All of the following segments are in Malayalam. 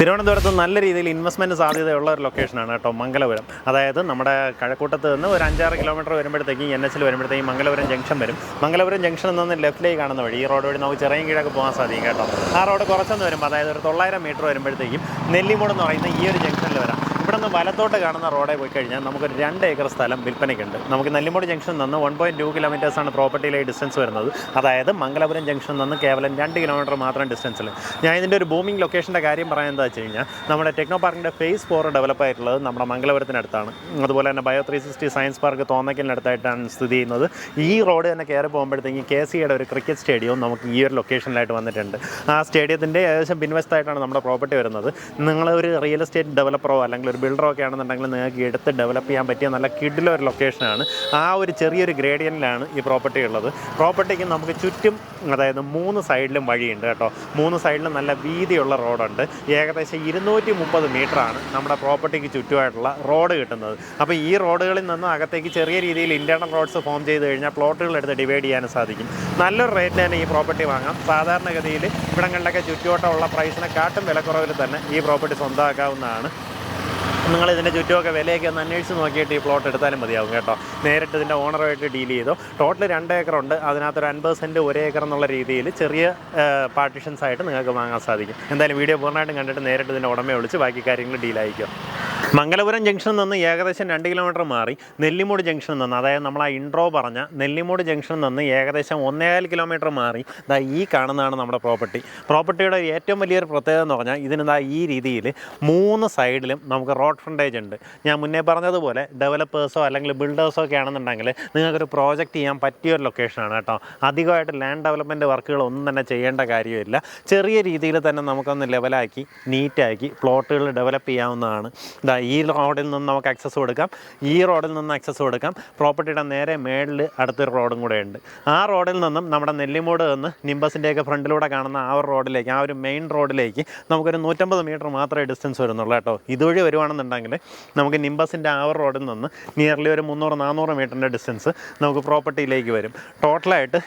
തിരുവനന്തപുരത്ത് നല്ല രീതിയിൽ ഇൻവെസ്റ്റ്മെന്റ് സാധ്യതയുള്ള ഒരു ലൊക്കേഷനാണ് കേട്ടോ മംഗലപുരം. അതായത് നമ്മുടെ കഴക്കൂട്ടത്ത് നിന്ന് ഒരു അഞ്ചാറ് കിലോമീറ്റർ വരുമ്പോഴത്തേക്കും എൻ എച്ചിൽ വരുമ്പോഴത്തേക്കും മംഗലപുരം ജംഗ്ഷൻ വരും. മംഗലപുരം ജംഗ്ഷനിൽ നിന്ന് ലെഫ്റ്റിലേക്ക് കാണുന്ന വഴി ഈ റോഡ് വഴി നമുക്ക് ചെറിയ കീഴൊക്കെ പോകാൻ സാധിക്കും കേട്ടോ. ആ റോഡ് കുറച്ചൊന്ന് വരുമ്പോൾ അതായത് ഒരു തൊള്ളായിരം മീറ്റർ വരുമ്പോഴത്തേക്കും നെല്ലിമൂട് എന്ന് പറയുന്ന ഈ ഒരു ജംഗ്ഷനിൽ വരാം. ഇവിടെ നിന്ന് വലത്തോട്ട് കാണുന്ന റോഡേ പോയി കഴിഞ്ഞാൽ നമുക്കൊരു രണ്ട് ഏക്കർ സ്ഥലം വിൽപ്പനയ്ക്കുണ്ട്. നമുക്ക് നെല്ലിമുടി ജംഗ്ഷനിൽ നിന്ന് വൺ പോയിന്റ് ടു കിലോമീറ്റേഴ്സാണ് പ്രോപ്പർട്ടിയിലെ ഡിസ്റ്റൻസ് വരുന്നത്. അതായത് മംഗലപുരം ജംഗ്ഷനിൽ നിന്ന് കേവലം രണ്ട് കിലോമീറ്റർ മാത്രം ഡിസ്റ്റൻസിൽ ഞാൻ ഇതിന്റെ ഒരു ബൂമിംഗ് ലൊക്കേഷന്റെ കാര്യം പറയാൻ എന്താ വെച്ച് കഴിഞ്ഞാൽ നമ്മുടെ ടെക്നോ പാർക്കിന്റെ ഫേസ് ഫോർ ഡെവലപ്പ് ആയിട്ടുള്ളത് നമ്മുടെ മംഗലപുരത്തിനടുത്താണ്. അതുപോലെ തന്നെ bio three sixty science park തോന്നയ്ക്കലിനടുത്തായിട്ടാണ് സ്ഥിതി ചെയ്യുന്നത്. ഈ റോഡ് തന്നെ കയറി പോകുമ്പോഴത്തേക്കും കെ സിയുടെ ഒരു ക്രിക്കറ്റ് സ്റ്റേഡിയവും നമുക്ക് ഈ ഒരു ലൊക്കേഷനിലായിട്ട് വന്നിട്ടുണ്ട്. ആ സ്റ്റേഡിയത്തിന്റെ ഏകദേശം പിൻവശത്തായിട്ടാണ് നമ്മുടെ പ്രോപ്പർട്ടി വരുന്നത്. നിങ്ങൾ ഒരു റിയൽ എസ്റ്റേറ്റ് ഡെവലപ്പറോ അല്ലെങ്കിൽ ഒരു ബിൽഡറോ ഒക്കെ ആണെന്നുണ്ടെങ്കിൽ നിങ്ങൾക്ക് എടുത്ത് ഡെവലപ്പ് ചെയ്യാൻ പറ്റിയ നല്ല കിഡിലെ ഒരു ലൊക്കേഷനാണ് ആ ഒരു ചെറിയൊരു ഗ്രേഡിയനിലാണ് ഈ പ്രോപ്പർട്ടി ഉള്ളത്. പ്രോപ്പർട്ടിക്ക് നമുക്ക് ചുറ്റും അതായത് മൂന്ന് സൈഡിലും വഴിയുണ്ട് കേട്ടോ. മൂന്ന് സൈഡിലും നല്ല വീതിയുള്ള റോഡുണ്ട് ഏകദേശം ഇരുന്നൂറ്റി മുപ്പത് മീറ്ററാണ് നമ്മുടെ പ്രോപ്പർട്ടിക്ക് ചുറ്റുമായിട്ടുള്ള റോഡ് കിട്ടുന്നത്. അപ്പോൾ ഈ റോഡുകളിൽ നിന്ന് അകത്തേക്ക് ചെറിയ രീതിയിൽ ഇന്റേർണൽ റോഡ്സ് ഫോം ചെയ്ത് കഴിഞ്ഞാൽ പ്ലോട്ടുകൾ എടുത്ത് ഡിവൈഡ് ചെയ്യാനും സാധിക്കും. നല്ലൊരു റേറ്റിന് തന്നെ ഈ പ്രോപ്പർട്ടി വാങ്ങാം. സാധാരണഗതിയിൽ ഇവിടങ്ങളിലൊക്കെ ചുറ്റുവട്ടമുള്ള പ്രൈസിനെ കാട്ടും വിലക്കുറവിൽ തന്നെ ഈ പ്രോപ്പർട്ടി സ്വന്തമാക്കാവുന്നതാണ്. നിങ്ങൾ ഇതിന്റെ ചുറ്റുമൊക്കെ വിലയൊക്കെ ഒന്ന് അന്വേഷിച്ച് നോക്കിയിട്ട് ഈ പ്ലോട്ട് എടുത്താലും മതിയാവും കേട്ടോ. നേരിട്ട് ഇതിന്റെ ഓണറുമായിട്ട് ഡീൽ ചെയ്തോ. ടോട്ടൽ രണ്ട് ഏക്കറുണ്ട് അതിനകത്തൊരു അൻപത് സെന്റ് ഒരേ ഏക്കർ എന്നുള്ള രീതിയിൽ ചെറിയ പാർട്ടീഷൻസ് ആയിട്ട് നിങ്ങൾക്ക് വാങ്ങാൻ സാധിക്കും. എന്തായാലും വീഡിയോ പൂർണമായിട്ടും കണ്ടിട്ട് നേരിട്ട് ഇതിന്റെ ഉടമയെ വിളിച്ച് ബാക്കി കാര്യങ്ങൾ ഡീലായിരിക്കും മംഗലപുരം ജംഗ്ഷനിൽ നിന്ന് ഏകദേശം രണ്ട് കിലോമീറ്റർ മാറി നെല്ലിമൂട് ജംഗ്ഷനിൽ നിന്ന് അതായത് നമ്മൾ ആ ഇൻട്രോ പറഞ്ഞ നെല്ലിമൂട് ജംഗ്ഷനിൽ നിന്ന് ഏകദേശം ഒന്നേകാൽ കിലോമീറ്റർ മാറി ഇതാ ഈ കാണുന്നതാണ് നമ്മുടെ പ്രോപ്പർട്ടി പ്രോപ്പർട്ടിയുടെ ഏറ്റവും വലിയൊരു പ്രത്യേകത എന്ന് പറഞ്ഞാൽ ഇതിന് ദാ ഈ രീതിയിൽ മൂന്ന് സൈഡിലും നമുക്ക് റോഡ് ഫ്രണ്ടേജ് ഉണ്ട്. ഞാൻ മുന്നേ പറഞ്ഞതുപോലെ ഡെവലപ്പേഴ്സോ അല്ലെങ്കിൽ ബിൽഡേഴ്സോ ഒക്കെ ആണെന്നുണ്ടെങ്കിൽ നിങ്ങൾക്കൊരു പ്രോജക്റ്റ് ചെയ്യാൻ പറ്റിയ ഒരു ലൊക്കേഷനാണ് കേട്ടോ. അധികമായിട്ട് ലാൻഡ് ഡെവലപ്മെന്റ് വർക്കുകൾ ഒന്നും തന്നെ ചെയ്യേണ്ട കാര്യമില്ല. ചെറിയ രീതിയിൽ തന്നെ നമുക്കൊന്ന് ലെവലാക്കി നീറ്റാക്കി പ്ലോട്ടുകൾ ഡെവലപ്പ് ചെയ്യാവുന്നതാണ്. ഇതാ ഈ റോഡിൽ നിന്ന് നമുക്ക് ആക്സസ് കൊടുക്കാം. ഈ റോഡിൽ നിന്ന് ആക്സസ് കൊടുക്കാം. പ്രോപ്പർട്ടിയുടെ നേരെ മേളിൽ അടുത്തൊരു റോഡും കൂടെ ഉണ്ട്. ആ റോഡിൽ നിന്നും നമ്മുടെ നെല്ലിമൂട് നിന്ന് നിംബസിന്റെയൊക്കെ ഫ്രണ്ടിലൂടെ കാണുന്ന ആ ഒരു റോഡിലേക്ക് ആ ഒരു മെയിൻ റോഡിലേക്ക് നമുക്കൊരു നൂറ്റമ്പത് മീറ്റർ മാത്രമേ ഡിസ്റ്റൻസ് വരുന്നുള്ളൂ കേട്ടോ. ഇതുവഴി വരുവാണെന്നുണ്ടെങ്കിൽ നമുക്ക് നിംബസിന്റെ ആ ഒരു റോഡിൽ നിന്ന് നിയർലി ഒരു മുന്നൂറ് നാനൂറ് മീറ്ററിന്റെ ഡിസ്റ്റൻസ് നമുക്ക് പ്രോപ്പർട്ടിയിലേക്ക് വരും. ടോട്ടലായിട്ട്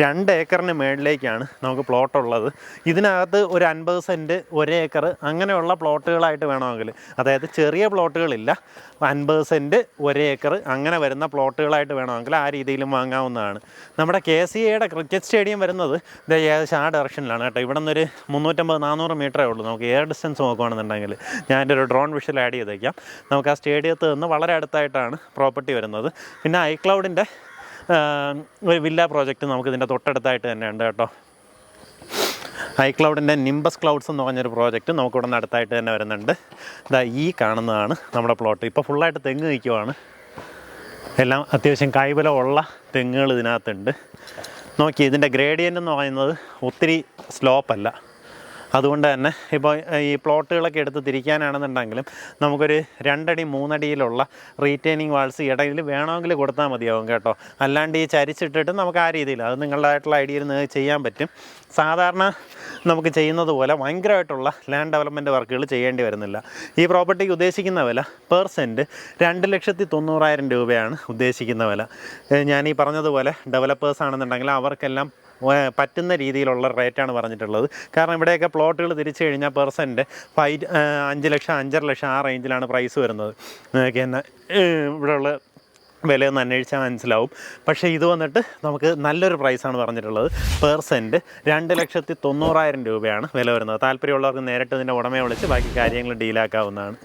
രണ്ട് ഏക്കറിന് മേളിലേക്കാണ് നമുക്ക് പ്ലോട്ട് ഉള്ളത്. ഇതിനകത്ത് ഒരു അൻപത് സെന്റ് ഒരേക്കർ അങ്ങനെയുള്ള പ്ലോട്ടുകളായിട്ട് വേണമെങ്കിൽ. അതായത് ചെറിയ പ്ലോട്ടുകളില്ല അൻപത് സെന്റ് ഒരേക്കർ അങ്ങനെ വരുന്ന പ്ലോട്ടുകളായിട്ട് വേണമെങ്കിൽ ആ രീതിയിലും വാങ്ങാവുന്നതാണ്. നമ്മുടെ കെ സി എയുടെ ക്രിക്കറ്റ് സ്റ്റേഡിയം വരുന്നത് ഇത് ഏകദേശം ആ ഡയറക്ഷനിലാണ് കേട്ടോ. ഇവിടെ നിന്നൊരു മുന്നൂറ്റമ്പത് നാനൂറ് മീറ്ററേ ഉള്ളൂ. നമുക്ക് എയർ ഡിസ്റ്റൻസ് നോക്കുകയാണെന്നുണ്ടെങ്കിൽ ഞാൻ എന്റെ ഒരു ഡ്രോൺ വിഷൽ ആഡ് ചെയ്തേക്കാം. നമുക്ക് ആ സ്റ്റേഡിയത്തിൽ നിന്ന് വളരെ അടുത്തായിട്ടാണ് പ്രോപ്പർട്ടി വരുന്നത്. പിന്നെ ഐക്ലൗഡിന്റെ ഒരു വില്ല പ്രോജക്റ്റ് നമുക്ക് ഇതിന്റെ തൊട്ടടുത്തായിട്ട് തന്നെ ഉണ്ട് കേട്ടോ. ഐ ക്ലൗഡിന്റെ നിംബസ് ക്ലൗഡ്സ് എന്ന് പറഞ്ഞൊരു പ്രോജക്റ്റ് നമുക്കിവിടെ നിന്ന് അടുത്തായിട്ട് തന്നെ വരുന്നുണ്ട്. ഇതാ ഈ കാണുന്നതാണ് നമ്മുടെ പ്ലോട്ട്. ഇപ്പോൾ ഫുള്ളായിട്ട് തെങ്ങ് നിൽക്കുവാണ് എല്ലാം അത്യാവശ്യം കൈബലമുള്ള തെങ്ങുകൾ ഇതിനകത്തുണ്ട്. നോക്കി ഇതിന്റെ ഗ്രേഡിയന്റ് എന്ന് പറയുന്നത് ഒത്തിരി സ്ലോപ്പല്ല അതുകൊണ്ട് തന്നെ ഇപ്പോൾ ഈ പ്ലോട്ടുകളൊക്കെ എടുത്ത് തിരിക്കാനാണെന്നുണ്ടെങ്കിലും നമുക്കൊരു രണ്ടടി മൂന്നടിയിലുള്ള റീറ്റെയിനിങ് വാൾസ് ഇടയിൽ വേണമെങ്കിൽ കൊടുത്താൽ മതിയാവും കേട്ടോ. അല്ലാണ്ട് ഈ ചരിച്ചിട്ടിട്ട് നമുക്ക് ആ രീതിയിൽ അത് നിങ്ങളുടേതായിട്ടുള്ള ഐഡിയയിൽ നിങ്ങൾക്ക് ചെയ്യാൻ പറ്റും. സാധാരണ നമുക്ക് ചെയ്യുന്നത് പോലെ ഭയങ്കരമായിട്ടുള്ള ലാൻഡ് ഡെവലപ്മെന്റ് വർക്കുകൾ ചെയ്യേണ്ടി വരുന്നില്ല. ഈ പ്രോപ്പർട്ടിക്ക് ഉദ്ദേശിക്കുന്ന വില പെർ സെന്റ് രണ്ട് ലക്ഷത്തി തൊണ്ണൂറായിരം രൂപയാണ് ഉദ്ദേശിക്കുന്ന വില. ഞാൻ ഈ പറഞ്ഞതുപോലെ ഡെവലപ്പേഴ്സ് ആണെന്നുണ്ടെങ്കിൽ അവർക്കെല്ലാം പറ്റുന്ന രീതിയിലുള്ള റേറ്റാണ് പറഞ്ഞിട്ടുള്ളത്. കാരണം ഇവിടെയൊക്കെ പ്ലോട്ടുകൾ തിരിച്ചു കഴിഞ്ഞാൽ പെർസെന്റ് ഫൈവ് അഞ്ച് ലക്ഷം അഞ്ചര ലക്ഷം ആ റേഞ്ചിലാണ് പ്രൈസ് വരുന്നത്. ഏഹ് ഇവിടെയുള്ള വിലയൊന്ന് അന്വേഷിച്ചാൽ മനസ്സിലാവും. പക്ഷേ ഇത് വന്നിട്ട് നമുക്ക് നല്ലൊരു പ്രൈസാണ് പറഞ്ഞിട്ടുള്ളത്. പെർ സെന്റ് രണ്ട് ലക്ഷത്തി തൊണ്ണൂറായിരം രൂപയാണ് വില വരുന്നത്. താല്പര്യമുള്ളവർക്ക് നേരിട്ട് ഇതിന്റെ ഉടമയെ വിളിച്ച് ബാക്കി കാര്യങ്ങൾ ഡീലാക്കാവുന്നതാണ്.